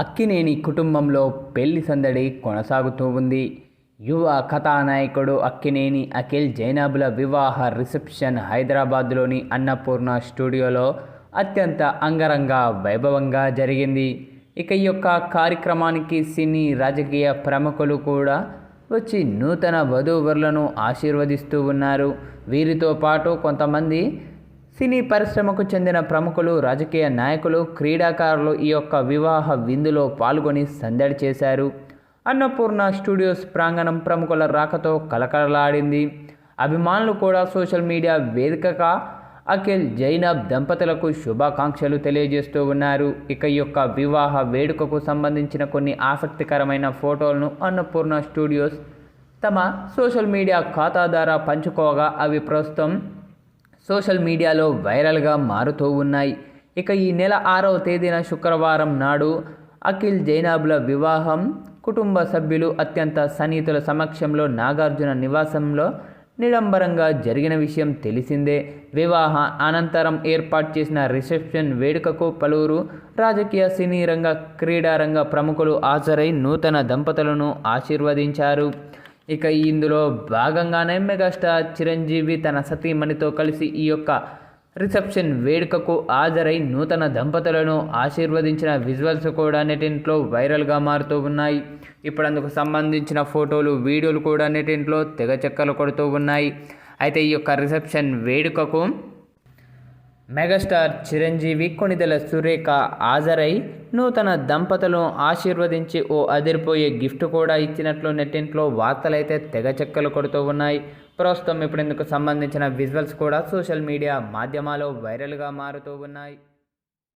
అక్కినేని కుటుంబంలో పెళ్ళి సందడి కొనసాగుతూ ఉంది. యువ కథానాయకుడు అక్కినేని అఖిల్ జైనబుల వివాహ రిసెప్షన్ హైదరాబాద్లోని అన్నపూర్ణ స్టూడియోలో అత్యంత అంగరంగ వైభవంగా జరిగింది. ఇక ఈ యొక్క కార్యక్రమానికి సినీ రాజకీయ ప్రముఖులు కూడా వచ్చి నూతన వధూవరులను ఆశీర్వదిస్తూ ఉన్నారు. వీరితో పాటు కొంతమంది సినీ పరిశ్రమకు చెందిన ప్రముఖులు రాజకీయ నాయకులు క్రీడాకారులు ఈ యొక్క వివాహ విందులో పాల్గొని సందడి చేశారు. అన్నపూర్ణ స్టూడియోస్ ప్రాంగణం ప్రముఖుల రాకతో కలకలలాడింది అభిమానులు కూడా సోషల్ మీడియా వేదికగా అఖిల్ జైనబ్ దంపతులకు శుభాకాంక్షలు తెలియజేస్తూ ఉన్నారు. ఇక ఈ యొక్క వివాహ వేడుకకు సంబంధించిన కొన్ని ఆసక్తికరమైన ఫోటోలను అన్నపూర్ణ స్టూడియోస్ తమ సోషల్ మీడియా ఖాతా ద్వారా పంచుకోగా. అవి ప్రస్తుతం సోషల్ మీడియాలో వైరల్గా మారుతూ ఉన్నాయి. ఇక ఈ నెల ఆరవ తేదీన శుక్రవారం నాడు అఖిల్ జైనాబుల వివాహం కుటుంబ సభ్యులు అత్యంత సన్నిహితుల సమక్షంలో నాగార్జున నివాసంలో నిడంబరంగా జరిగిన విషయం తెలిసిందే. వివాహ అనంతరం ఏర్పాటు చేసిన రిసెప్షన్ వేడుకకు పలువురు రాజకీయ సినీ రంగ క్రీడారంగ ప్రముఖులు హాజరై నూతన దంపతులను ఆశీర్వదించారు. ఇక ఇందులో భాగంగానే మెగాస్టార్ చిరంజీవి తన సతీమణితో కలిసి ఈ యొక్క రిసెప్షన్ వేడుకకు హాజరై నూతన దంపతులను ఆశీర్వదించిన విజువల్స్ కూడా నెటింట్లో వైరల్గా మారుతూ ఉన్నాయి. ఇప్పుడు అందుకు సంబంధించిన ఫోటోలు వీడియోలు కూడా నెటింట్లో తెగ చెక్కలు కొడుతూ ఉన్నాయి. అయితే ఈ యొక్క రిసెప్షన్ వేడుకకు మెగాస్టార్ చిరంజీవి కొణిదెల సురేఖ హాజరై నూతన దంపతులను ఆశీర్వదించి ఓ అదిరిపోయే గిఫ్ట్ కూడా ఇచ్చినట్లు నెట్టింట్లో వార్తలైతే తెగ చెక్కలు కొడుతూ ఉన్నాయి. ప్రస్తుతం ఇప్పుడు ఇందుకు సంబంధించిన విజువల్స్ కూడా సోషల్ మీడియా మాధ్యమాల్లో వైరల్గా మారుతూ ఉన్నాయి.